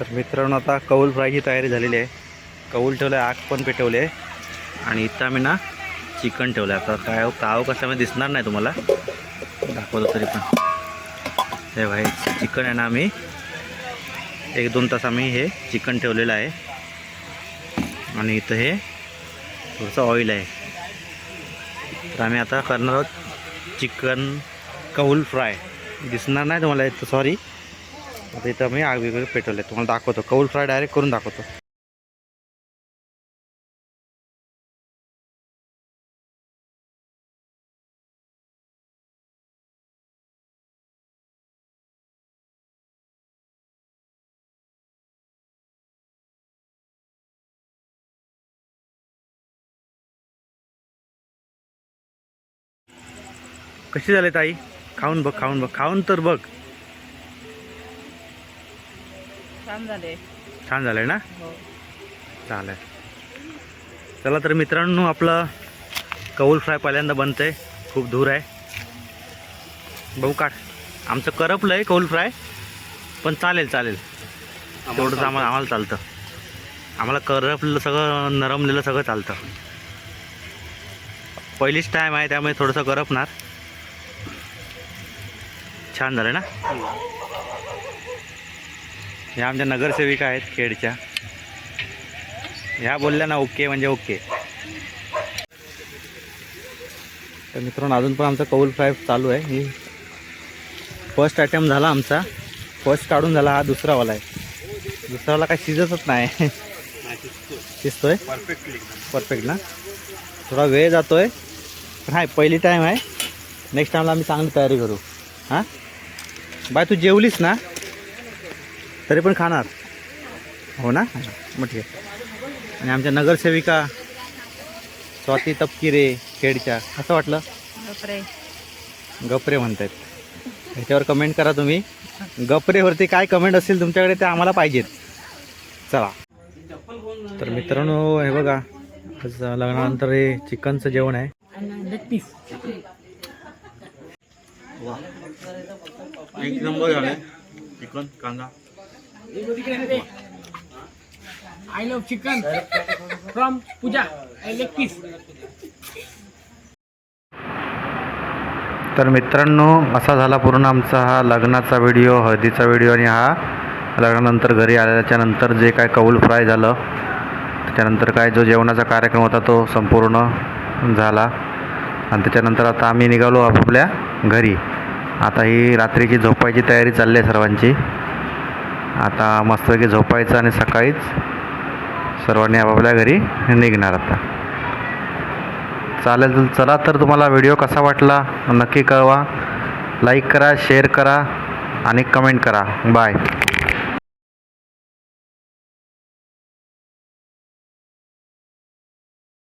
तर मित्रांनो आता कौल फ्रायची तयारी झालेली आहे. कौल ठेवलं आहे आग पण पेटवले आहे. आणि इथं आम्ही ना चिकन ठेवलं आहे आता काय हो, काव कशामध्ये दिसणार नाही तुम्हाला. दाखवतो तरी पण. हे भाई चिकन आहे ना आम्ही. एक दोन तास आम्ही हे चिकन ठेवलेलं आहे. आणि इथं हे थोडंसं ऑइल आहे. तर आम्ही आता करणार आहोत चिकन कौल फ्राय. दिसणार नाही तुम्हाला इथं सॉरी आता इथं मी आग वेगवेगळे पेटवले तुम्हाला दाखवतो. कौल फ्राय डायरेक्ट करून दाखवतो. कशी झाले ताई? खाऊन बघ खाऊन बघ. खाऊन तर बघ. छान झाले. छान झालंय ना? हो. चालेल. चला तर मित्रांनो आपलं कौल फ्राय पहिल्यांदा बनतंय. खूप दूर आहे. बघू काढ. आमचं करपलं आहे कौल फ्राय पण चालेल चालेल. तेवढंच आम्हाला आम्हाला चालतं. आम्हाला करपलेलं सगळं नरमलेलं सगळं चालतं. पहिलीच टाईम आहे त्यामुळे थोडंसं करपणार. छान झालं ना? ह्या आमच्या नगरसेविका आहेत खेडच्या. ह्या बोलल्या ना ओके म्हणजे ओके. तर मित्रांनो अजून पण आमचा कौल फ्राय चालू आहे. ही फर्स्ट अटेम्प्ट झाला आमचा. फर्स्ट काढून झाला हा दुसरावाला आहे. दुसरावाला काही शिजतच नाही. शिजतोय. परफेक्टली परफेक्ट ना? थोडा वेळ जातोय. पण हाय पहिली टाईम आहे. नेक्स्ट टाईमला आम्ही चांगली तयारी करू. हां? बाय तू जेवलीस ना? तरी पण खाणार. हो ना? मग ठीक आहे. आणि आमच्या नगरसेविका स्वाती तपकिरे खेडच्या असं वाटलं? बापरे गपरे म्हणतायत. ह्याच्यावर कमेंट करा तुम्ही. गपरेवरती काय कमेंट असतील तुमच्याकडे ते आम्हाला पाहिजेत. चला. तर मित्रांनो हे बघा. आज लग्नानंतर हे चिकनचं जेवण आहे. एक नंबर झालं. चिकन कांदा. I love chicken from Pooja I leg piece तर मित्रांनो असा झाला पूर्ण आमचा हा लग्नाचा व्हिडिओ हळदीचा व्हिडिओ आणि हा लग्नानंतर घरी आल्याच्यानंतर जे काय कौल फ्राय झालं त्याच्यानंतर काय जो जेवणाचा कार्यक्रम होता तो संपूर्ण झाला. आणि त्याच्यानंतर आता आम्ही निघालो आपापल्या घरी. आता ही रात्रीची झोपायची तयारी चालली आहे सर्वांची. आता मस्तपैकी झोपायचं आणि सकाळीच सर्वांनी आपापल्या घरी निघणार आता. चालेल चला तर तुम्हाला व्हिडिओ कसा वाटला नक्की कळवा. लाईक करा शेअर करा आणि कमेंट करा. बाय.